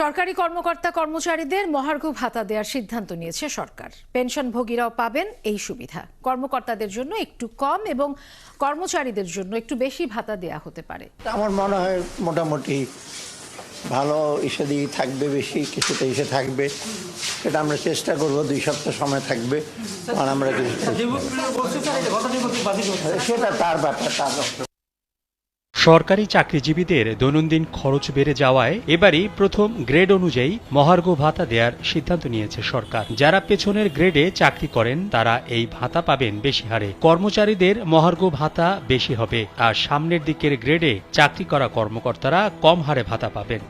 সরকারি কর্মকর্তা কর্মচারীদের মহার্ঘ ভাতা দেওয়ার সিদ্ধান্ত নিয়েছে সরকার। পেনশনভোগীরাও পাবেন এই সুবিধা। কর্মকর্তাদের জন্য একটু কম এবং কর্মচারীদের জন্য একটু বেশি ভাতা দেয়া হতে পারে। আমার মনে হয় মোটামুটি ভালো ইসে দিয়ে থাকবে বেশি কিছুটা ইসে থাকবে। সেটা আমরা চেষ্টা করব দুই সপ্তাহ সময় থাকবে। কারণ আমরা কিছু সেটা তার ব্যাপার তার ব্যাপার। সরকারি চাকরিজীবীদের দৈনন্দিন খরচ বেড়ে যাওয়ায় এবারই প্রথম গ্রেড অনুযায়ী মহার্ঘ ভাতা দেওয়ার সিদ্ধান্ত নিয়েছে সরকার। যারা পেছনের গ্রেডে চাকরি করেন, তারা এই ভাতা পাবেন বেশি হারে। কর্মচারীদের মহার্ঘ ভাতা বেশি হবে, আর সামনের দিকের গ্রেডে চাকরি করা কর্মকর্তারা কম হারে ভাতা পাবেন।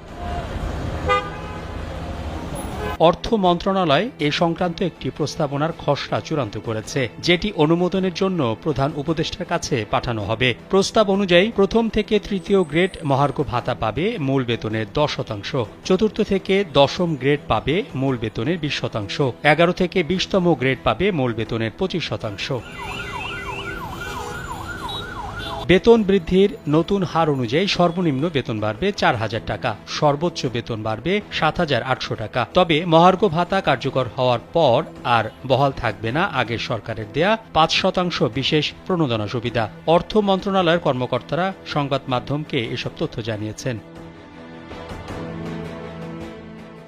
অর্থ মন্ত্রণালয় এ সংক্রান্ত একটি প্রস্তাবনার খসড়া চূড়ান্ত করেছে, যেটি অনুমোদনের জন্য প্রধান উপদেষ্টার কাছে পাঠানো হবে। প্রস্তাব অনুযায়ী প্রথম থেকে তৃতীয় গ্রেড মহার্ঘ ভাতা পাবে মূল বেতনের দশ শতাংশ, চতুর্থ থেকে দশম গ্রেড পাবে মূল বেতনের বিশ শতাংশ, এগারো থেকে বিশতম গ্রেড পাবে মূল বেতনের পঁচিশ শতাংশ। বেতন বৃদ্ধির নতুন হার অনুযায়ী সর্বনিম্ন বেতন বাড়বে চার হাজার টাকা, সর্বোচ্চ বেতন বাড়বে সাত হাজার আটশো টাকা। তবে মহার্ঘ ভাতা কার্যকর হওয়ার পর আর বহাল থাকবে না আগের সরকারের দেয়া পাঁচ শতাংশ বিশেষ প্রণোদনা সুবিধা। অর্থ মন্ত্রণালয়ের কর্মকর্তারা সংবাদ মাধ্যমকে এসব তথ্য জানিয়েছেন।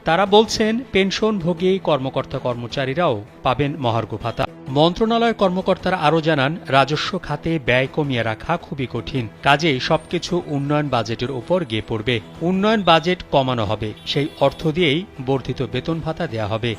তারা বলছেন, পেনশনভোগী কর্মকর্তা কর্মচারীরাও পাবেন মহার্ঘ ভাতা। মন্ত্রণালয়ের কর্মকর্তারা আরও জানান, রাজস্ব খাতে ব্যয় কমিয়ে রাখা খুবই কঠিন। কাজেই সবকিছু উন্নয়ন বাজেটের উপর গিয়ে পড়বে। উন্নয়ন বাজেট কমানো হবে। সেই অর্থ দিয়েই বর্ধিত বেতন ভাতা দেয়া হবে।